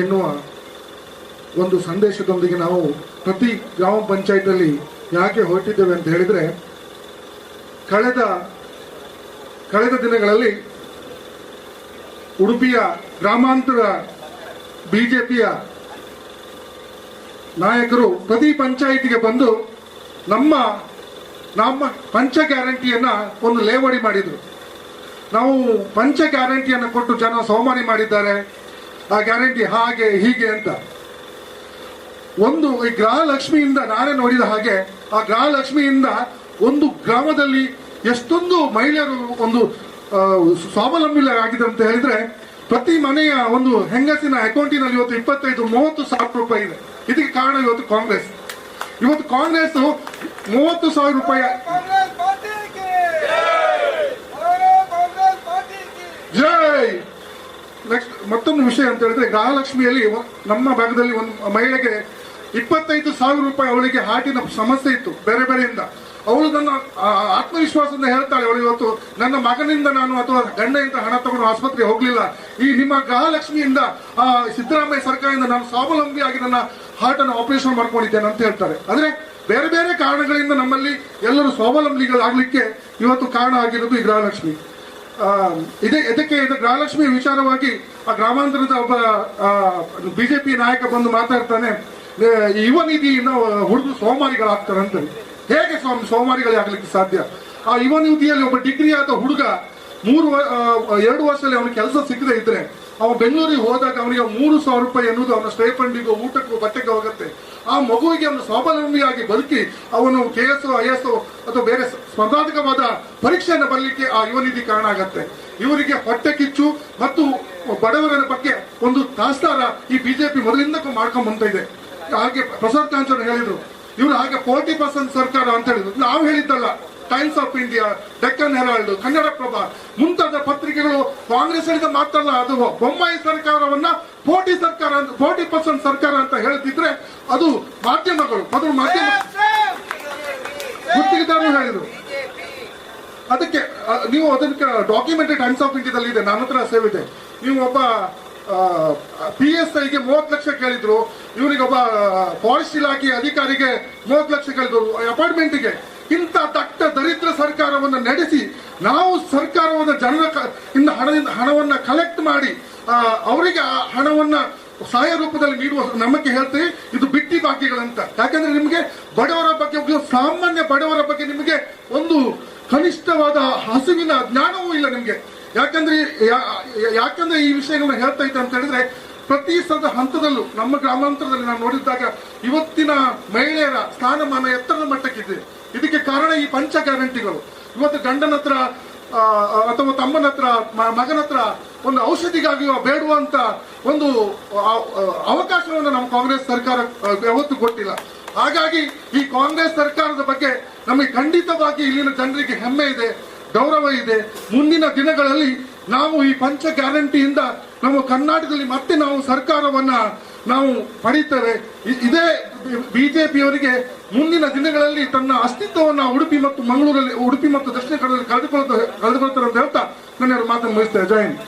ಎನ್ನುವ ಒಂದು ಸಂದೇಶದೊಂದಿಗೆ ನಾವು ಪ್ರತಿ ಗ್ರಾಮ ಪಂಚಾಯತಲ್ಲಿ ಯಾಕೆ ಹೊರಟಿದ್ದೇವೆ ಅಂತ ಹೇಳಿದರೆ, ಕಳೆದ ಕಳೆದ ದಿನಗಳಲ್ಲಿ ಉಡುಪಿಯ ಗ್ರಾಮಾಂತರ ಬಿಜೆಪಿಯ ನಾಯಕರು ಪ್ರತಿ ಪಂಚಾಯಿತಿಗೆ ಬಂದು ನಮ್ಮ ನಮ್ಮ ಪಂಚ ಗ್ಯಾರಂಟಿಯನ್ನು ಒಂದು ಲೇವಡಿ ಮಾಡಿದರು. ನಾವು ಪಂಚ ಗ್ಯಾರಂಟಿಯನ್ನು ಕೊಟ್ಟು ಜನ ಸೋಮಾರಿ ಮಾಡಿದ್ದಾರೆ. ಆ ಗ್ಯಾರಂಟಿ ಹಾಗೆ ಹೀಗೆ ಅಂತ. ಒಂದು ಈ ಗ್ರಹಲಕ್ಷ್ಮಿಯಿಂದ ನಾನೇ ನೋಡಿದ ಹಾಗೆ ಆ ಗ್ರಹಲಕ್ಷ್ಮಿಯಿಂದ ಒಂದು ಗ್ರಾಮದಲ್ಲಿ ಎಷ್ಟೊಂದು ಮಹಿಳೆಯರು ಒಂದು ಸ್ವಾವಲಂಬಿಗಳಾಗಿದೆ ಅಂತ ಹೇಳಿದ್ರೆ ಪ್ರತಿ ಮನೆಯ ಒಂದು ಹೆಂಗಸಿನ ಅಕೌಂಟಿನಲ್ಲಿ ಇವತ್ತು ಇಪ್ಪತ್ತೈದು ಮೂವತ್ತು ಸಾವಿರ ರೂಪಾಯಿ ಇದೆ. ಇದಕ್ಕೆ ಕಾರಣ ಇವತ್ತು ಕಾಂಗ್ರೆಸ್. ಇವತ್ತು ಕಾಂಗ್ರೆಸ್ ಮೂವತ್ತು ಸಾವಿರ ರೂಪಾಯಿ. ಜೈ! ನೆಕ್ಸ್ಟ್ ಮತ್ತೊಂದು ವಿಷಯ ಅಂತ ಹೇಳಿದ್ರೆ, ಗೃಹಲಕ್ಷ್ಮಿಯಲ್ಲಿ ನಮ್ಮ ಭಾಗದಲ್ಲಿ ಒಂದು ಮಹಿಳೆಗೆ ಇಪ್ಪತ್ತೈದು ಸಾವಿರ ರೂಪಾಯಿ ಅವಳಿಗೆ ಹಾರ್ಟಿನ ಸಮಸ್ಯೆ ಇತ್ತು, ಬೇರೆ ಬೇರೆಯಿಂದ. ಅವಳು ನನ್ನ ಆತ್ಮವಿಶ್ವಾಸದಿಂದ ಹೇಳ್ತಾಳೆ ಅವಳು ಇವತ್ತು ನನ್ನ ಮಗನಿಂದ ನಾನು ಅಥವಾ ಗಂಡೆಯಿಂದ ಹಣ ತಗೊಂಡು ಆಸ್ಪತ್ರೆಗೆ ಹೋಗ್ಲಿಲ್ಲ. ಈ ನಿಮ್ಮ ಗೃಹಲಕ್ಷ್ಮಿಯಿಂದ, ಆ, ಸಿದ್ದರಾಮಯ್ಯ ಸರ್ಕಾರದಿಂದ ನಾನು ಸ್ವಾವಲಂಬಿಯಾಗಿ ನನ್ನ ಹಾರ್ಟನ್ನು ಆಪರೇಷನ್ ಮಾಡ್ಕೊಂಡಿದ್ದೇನೆ ಅಂತ ಹೇಳ್ತಾರೆ. ಆದ್ರೆ ಬೇರೆ ಬೇರೆ ಕಾರಣಗಳಿಂದ ನಮ್ಮಲ್ಲಿ ಎಲ್ಲರೂ ಸ್ವಾವಲಂಬಿಗಳಾಗಲಿಕ್ಕೆ ಇವತ್ತು ಕಾರಣ ಆಗಿರೋದು ಈ ಗೃಹಲಕ್ಷ್ಮಿ. ಇದೇ ಇದಕ್ಕೆ ಇದು ಗೃಹಲಕ್ಷ್ಮಿ ವಿಚಾರವಾಗಿ ಆ ಗ್ರಾಮಾಂತರದ ಒಬ್ಬ ಬಿಜೆಪಿ ನಾಯಕ ಬಂದು ಮಾತಾಡ್ತಾನೆ "ಏ, ಯುವ ನಿಧಿಯಿಂದ ಹುಡುಗರು ಸೋಮಾರಿಗಳಾಗ್ತಾರೆ ಅಂತ ಹೇಗೆ ಸ್ವಾಮಿ ಸೋಮಾರಿಗಳಾಗಲಿಕ್ಕೆ ಸಾಧ್ಯ? ಆ ಯುವ ನಿಧಿಯಲ್ಲಿ ಒಬ್ಬ ಡಿಗ್ರಿ ಆದ ಹುಡುಗ ಮೂರು ಎರಡು ವರ್ಷದಲ್ಲಿ ಅವನಿಗೆ ಕೆಲಸ ಸಿಕ್ಕದೆ ಇದ್ರೆ ಅವ ಬೆಂಗಳೂರಿಗೆ ಹೋದಾಗ ಅವನಿಗೆ ಮೂರು ಸಾವಿರ ರೂಪಾಯಿ ಎನ್ನುವುದು ಅವನ ಸ್ಟೈಫಂಡಿಗೂ ಊಟಕ್ಕೂ ಬಟ್ಟೆಗೆ ಹೋಗುತ್ತೆ. ಆ ಮಗುವಿಗೆ ಅವನು ಸ್ವಾವಲಂಬಿಯಾಗಿ ಬದುಕಿ ಅವನು ಕೆ ಎಸ್ ಐ ಎಸ್ ಅಥವಾ ಬೇರೆ ಸ್ಪರ್ಧಾತ್ಮಕವಾದ ಪರೀಕ್ಷೆಯನ್ನು ಬರಲಿಕ್ಕೆ ಆ ಯುವ ನಿಧಿ ಕಾರಣ ಆಗತ್ತೆ. ಇವರಿಗೆ ಹೊಟ್ಟೆ ಕಿಚ್ಚು ಮತ್ತು ಬಡವರ ಬಗ್ಗೆ ಒಂದು ತಾಸ್ತಾರ ಈ ಬಿಜೆಪಿ ಮೊದಲಿಂದ ಮಾಡ್ಕೊಂಡ್ ಇದೆ. ಹಾಗೆ ಪ್ರಸಾದ್ ಕಾಂಚನ್ ಹೇಳಿದ್ರು. ಇವರು ಹಾಗೆ ಫೋರ್ಟಿ ಪರ್ಸೆಂಟ್ ಸರ್ಕಾರ ಅಂತ ಹೇಳಿದ್ರು. ನಾವು ಹೇಳಿದ್ದಲ್ಲ. Times of India Deccan Herald Kannadaprabha ಮುಂತಾದ ಪತ್ರಿಕೆಗಳು ಕಾಂಗ್ರೆಸ್ ಮಾತಲ್ಲ, ಅದು ಬೊಮ್ಮಾಯಿ ಸರ್ಕಾರವನ್ನ ಫೋರ್ಟಿ ಸರ್ಕಾರ ಅಂತ ಫೋರ್ಟಿ ಪರ್ಸೆಂಟ್ ಸರ್ಕಾರ ಅಂತ ಹೇಳ್ತಿದ್ರೆ ಅದು ಮಾಧ್ಯಮಗಳು ಮೊದಲು ಮಾಧ್ಯಮ ಗುತ್ತಿಗೆದಾರರು ಹೇಳಿದ್ರು. ಅದಕ್ಕೆ ನೀವು ಅದಕ್ಕೆ ಡಾಕ್ಯುಮೆಂಟರಿ ಟೈಮ್ಸ್ ಆಫ್ ಇಂಡಿಯಾದಲ್ಲಿ ಇದೆ, ನನ್ನ ಹತ್ರ ಸೇವಿದೆ. ನೀವು ಒಬ್ಬ ಪಿ ಎಸ್ ಐಗೆ ಮೂವತ್ತು ಲಕ್ಷ ಕೇಳಿದ್ರು ಇವನಿಗೆ ಒಬ್ಬ ಫಾರೆಸ್ಟ್ ಇಲಾಖೆ ಅಧಿಕಾರಿಗೆ ಮೂವತ್ತು ಲಕ್ಷ ಕೇಳಿದ್ರು ಅಪಾರ್ಟ್ಮೆಂಟ್ಗೆ ಇಂಥ ದಟ್ಟ ದರಿದ್ರ ಸರ್ಕಾರವನ್ನು ನಡೆಸಿ ನಾವು ಸರ್ಕಾರವನ್ನು ಜನರ ಇಂದ ಹಣದಿಂದ ಹಣವನ್ನು ಕಲೆಕ್ಟ್ ಮಾಡಿ ಅವರಿಗೆ ಆ ಹಣವನ್ನು ಸಹಾಯ ರೂಪದಲ್ಲಿ ನೀಡುವ ನಮಗೆ ಹೇಳ್ತೀವಿ. ಇದು ಬಿಟ್ಟಿ ಬಾಕಿಗಳಂತ ಯಾಕಂದ್ರೆ ನಿಮಗೆ ಬಡವರ ಬಗ್ಗೆ ಸಾಮಾನ್ಯ ಬಡವರ ಬಗ್ಗೆ ನಿಮಗೆ ಒಂದು ಕನಿಷ್ಠವಾದ ಹಸುವಿನ ಜ್ಞಾನವೂ ಇಲ್ಲ ನಿಮಗೆ. ಯಾಕಂದ್ರೆ ಯಾಕಂದ್ರೆ ಈ ವಿಷಯಗಳನ್ನ ಹೇಳ್ತಾ ಇದ್ದೆ ಅಂತ ಹೇಳಿದ್ರೆ, ಪ್ರತಿ ಸದ ಹಂತದಲ್ಲೂ ನಮ್ಮ ಗ್ರಾಮಾಂತರದಲ್ಲಿ ನಾನು ನೋಡಿದ್ದಾಗ ಇವತ್ತಿನ ಮಹಿಳೆಯರ ಸ್ಥಾನಮಾನ ಎತ್ತರದ ಮಟ್ಟಕ್ಕಿದೆ. ಇದಕ್ಕೆ ಕಾರಣ ಈ ಪಂಚ ಗ್ಯಾರಂಟಿಗಳು ಇವತ್ತು ಗಂಡನ ಹತ್ರ ಅಥವಾ ತಮ್ಮನ ಹತ್ರ ಮಗನ ಹತ್ರ ಒಂದು ಔಷಧಿಗಾಗಿ ಬೇಡುವಂತ ಒಂದು ಅವಕಾಶವನ್ನು ನಮ್ಮ ಕಾಂಗ್ರೆಸ್ ಸರ್ಕಾರ ಯಾವತ್ತು ಕೊಟ್ಟಿಲ್ಲ. ಹಾಗಾಗಿ ಈ ಕಾಂಗ್ರೆಸ್ ಸರ್ಕಾರದ ಬಗ್ಗೆ ನಮಗೆ ಖಂಡಿತವಾಗಿ ಇಲ್ಲಿನ ಜನರಿಗೆ ಹೆಮ್ಮೆ ಇದೆ, ಗೌರವ ಇದೆ. ಮುಂದಿನ ದಿನಗಳಲ್ಲಿ ನಾವು ಈ ಪಂಚ ಗ್ಯಾರಂಟಿಯಿಂದ ನಮ್ಮ ಕರ್ನಾಟಕದಲ್ಲಿ ಮತ್ತೆ ನಾವು ಸರ್ಕಾರವನ್ನ ನಾವು ಪಡೀತೇವೆ. ಇದೇ ಬಿಜೆಪಿಯವರಿಗೆ ಮುಂದಿನ ದಿನಗಳಲ್ಲಿ ತನ್ನ ಅಸ್ತಿತ್ವವನ್ನು ಉಡುಪಿ ಮತ್ತು ಮಂಗಳೂರಲ್ಲಿ, ಉಡುಪಿ ಮತ್ತು ದಕ್ಷಿಣ ಕನ್ನಡದಲ್ಲಿ ಕಳೆದುಕೊಳ್ಳುತ್ತ ಕಳೆದುಕೊಳ್ಳುತ್ತಾರೆ ಅಂತ ಹೇಳ್ತಾ ನನ್ನ ಮಾತನ್ನು ಮುಗಿಸ್ತೇನೆ ಜೈ ಹಿಂದ್.